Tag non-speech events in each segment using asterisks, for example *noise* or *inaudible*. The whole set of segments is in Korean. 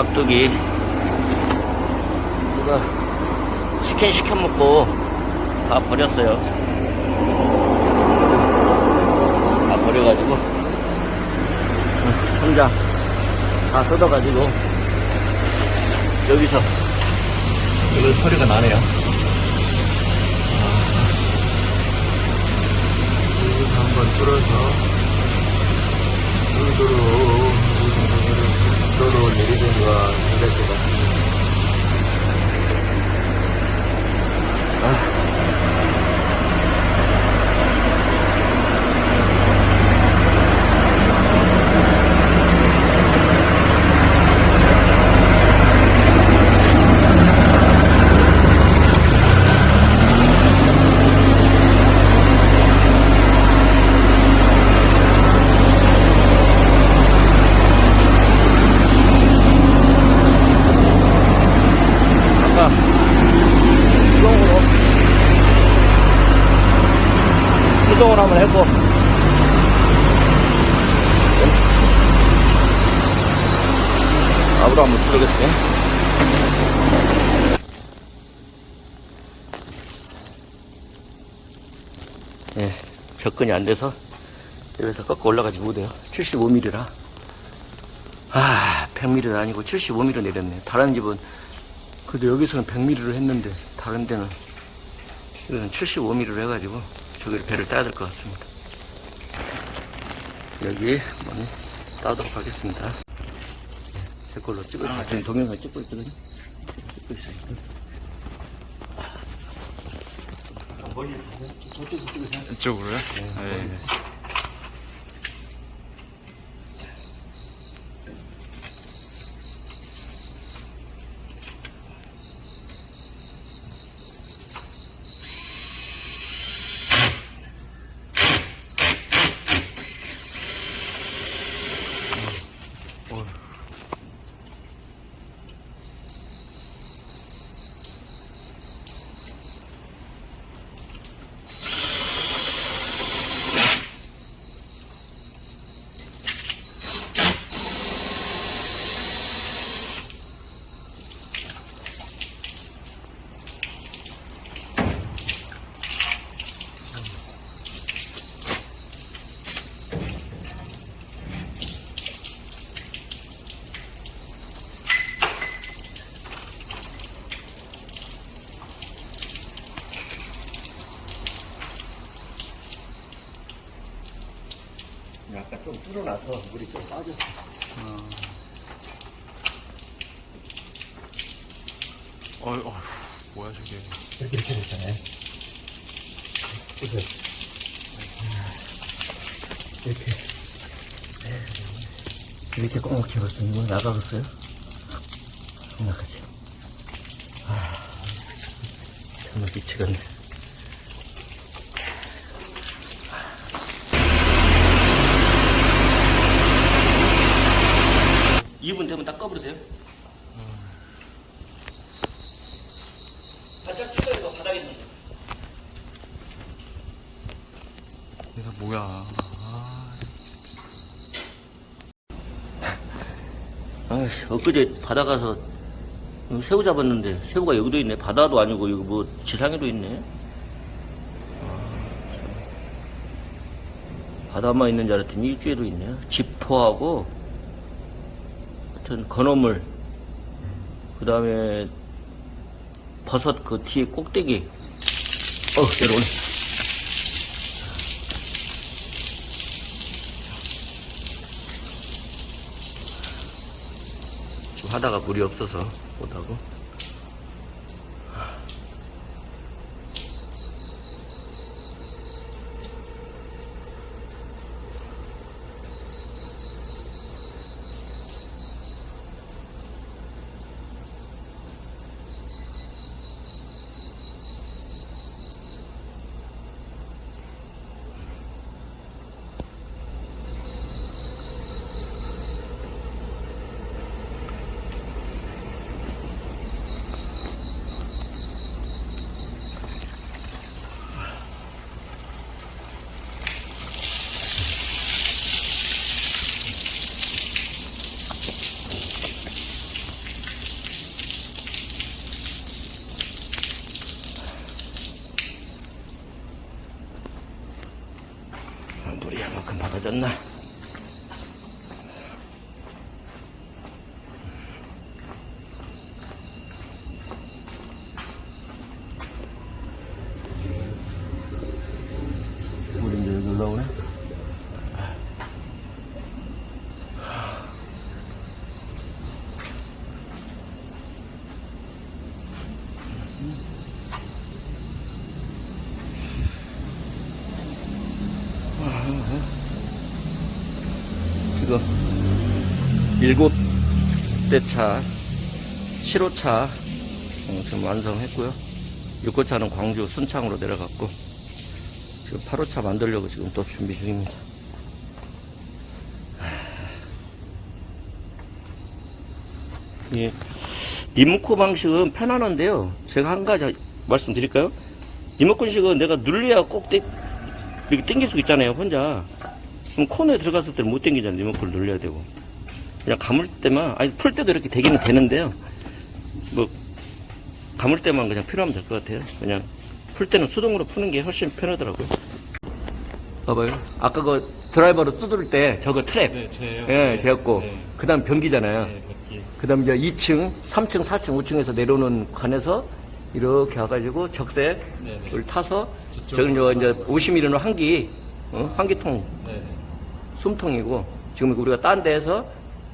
깍두기. 누가 치킨 시켜 먹고 다 버렸어요. 다 버려가지고. 혼자 다 뜯어가지고. 여기서 여기 소리가 나네요. 여기서 한번 뚫어서 도로 내리던가 해야 될것 같습니다. 아까 수동으로 수동으로 한번 했고 앞으로 한번 뚫어겠어요 예, 접근이 안 돼서 여기서 꺾어 올라가지 못해요 75mm라 아 100mm는 아니고 75mm 내렸네 다른 집은 근데 여기서는 100mm로 했는데 다른 데는 여기는 75mm로 해가지고 저기를 배를 따야 될 것 같습니다. 여기 한번 따도록 하겠습니다. 제 걸로 찍어 지금 동영상 찍고 있거든요. 찍고 있어요. 멀리 가세요. 저쪽에서 찍으세요. 이쪽으로요? 네. 뚫어놔서 물이 좀 빠졌어. 어, 어, 뭐야 저게? 이렇게 이렇게 됐잖아요. 이렇게. 이렇게. 이렇게 꽉 막혀버렸어. 이거 나가겠어요? 생각하지. 아, 정말 미치겠네. 딱 꺼버리세요. 바짝 찢어서 바닥에 있는 거. 얘가 뭐야? 아, 아이씨, 엊그제 바다 가서 새우 잡았는데 새우가 여기도 있네. 바다도 아니고 여기 뭐 지상에도 있네. 아, 참. 바다만 있는 줄 알았더니 일주에도 있네요. 지포하고 하여튼 건어물 그 다음에 버섯 그 뒤에 꼭대기 어 내려오네. 좀 하다가 물이 없어서 못하고 이거. 일곱 대차 7호차. 어, 지금 완성했고요. 6호차는 광주 순창으로 내려갔고 지금 8호차 만들려고 지금 또 준비 중입니다. 예. 리모컨 방식은 편안한데요. 제가 한 가지 말씀드릴까요? 리모컨식은 내가 눌려야 꼭 땡, 당길 수 있잖아요 혼자 그럼 코너에 들어갔을 때는 못 당기잖아요. 리모컨을 눌려야 되고. 그냥 감을 때만, 아니, 풀 때도 이렇게 되기는 되는데요. 뭐, 감을 때만 그냥 필요하면 될 것 같아요. 그냥 풀 때는 수동으로 푸는 게 훨씬 편하더라고요. 봐봐요. 아까 그 드라이버로 두드릴 때 저거 트랩. 네, 제요. 예, 제였고. 네. 그 다음 변기잖아요. 네, 바퀴. 그 다음 이제 2층, 3층, 4층, 5층에서 내려오는 관에서 이렇게 와가지고 적색을 네, 네. 타서 저기 이제 50mm는 한기, 어? 한기통 네, 네. 숨통이고 지금 우리가 딴 데에서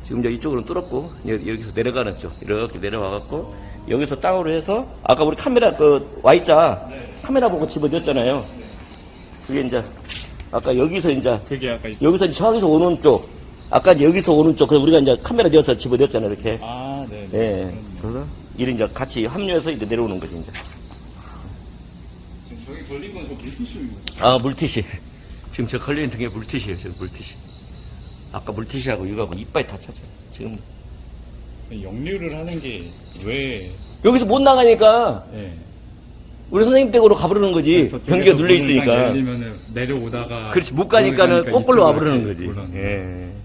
지금 이제 이쪽으로 뚫었고 여- 여기서 내려가는 쪽 이렇게 내려와갖고 여기서 땅으로 해서 아까 우리 카메라 그 Y자 카메라 보고 집어넣었잖아요. 그게 이제 아까 여기서 이제 그게 아까 있- 여기서 이제 저기서 오는 쪽 아까 여기서 오는 쪽 그래서 우리가 이제 카메라 넣어서 집어넣었잖아요 이렇게. 아, 네. 예. 네. 그래서 이를 이제 같이 합류해서 이제 내려오는 거지 이제. 지금 저기 걸린 건 저 물티슈입니다. 아 물티슈. 지금 저 걸린 등에 물티슈예요 지금 물티슈. 아까 물티슈하고 이거하고 이빨이 다 찼어요. 지금 역류를 하는 게 왜? 여기서 못 나가니까 네. 우리 선생님 댁으로 가버리는 거지. 변기가 눌려 있으니까. 내려오다가 그렇지 못 가니까는 가니까 거꾸로 이쪽으로 이렇게 거지. 올라오는 예.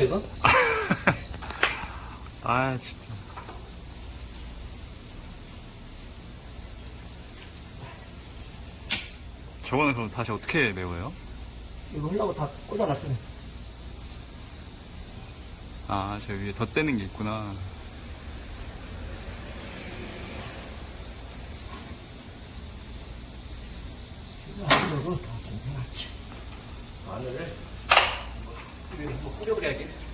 이거? *laughs* 아 진짜 저거는 그럼 다시 어떻게 메워요? 이거 하려고 다 꽂아놨잖아. 아저 위에 덧대는 게 있구나 이거 다 준비해놨지. 마늘을 이거 한번 뿌려버려야겠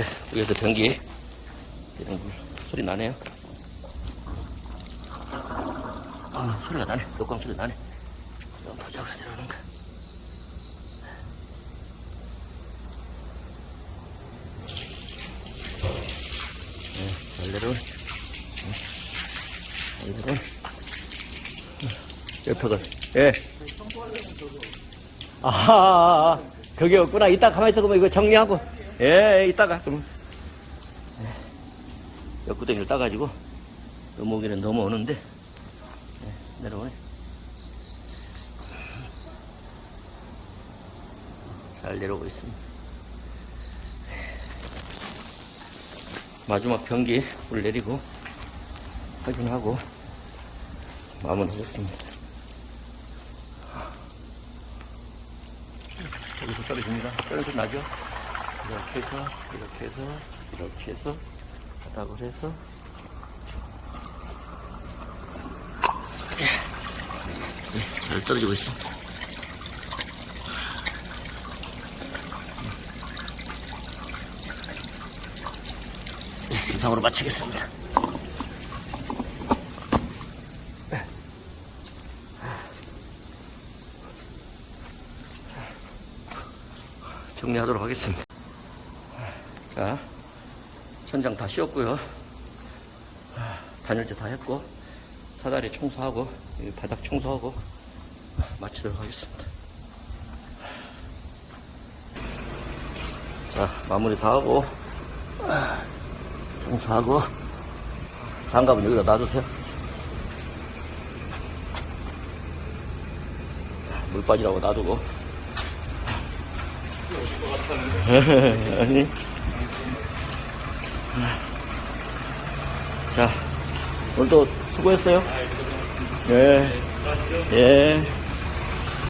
왜 위에서 변기 이런 거 소리 나네요. 아 소리가 나네. 녹광 소리 나네. 이거 보자가 들어오는가. 네, 잘 내려오네. 네. 이거는 옆에가 예. 아하하하. 그게 없구나. 이따 가만히 있어 보면 이거 정리하고. 예, 이따가. 그럼. 예. 옆구덩이를 따가지고 넘어오기는 넘어오는데. 예, 내려오네. 잘 내려오고 있습니다. 마지막 변기 물 내리고 확인하고 마무리하겠습니다. 여기서 떨어집니다. 떨어져 나죠? 이렇게 해서, 이렇게 해서, 이렇게 해서, 바닥을 해서. 네, 잘 떨어지고 있습니다. 네, 이상으로 마치겠습니다. 정리하도록 하겠습니다. 자, 천장 다 씌웠고요. 단열재 다 했고, 사다리 청소하고, 바닥 청소하고, 마치도록 하겠습니다. 자, 마무리 다 하고, 청소하고, 장갑은 여기다 놔두세요. 물 빠지라고 놔두고. *laughs* 아니. 자, 오늘도 수고했어요. 예. 예.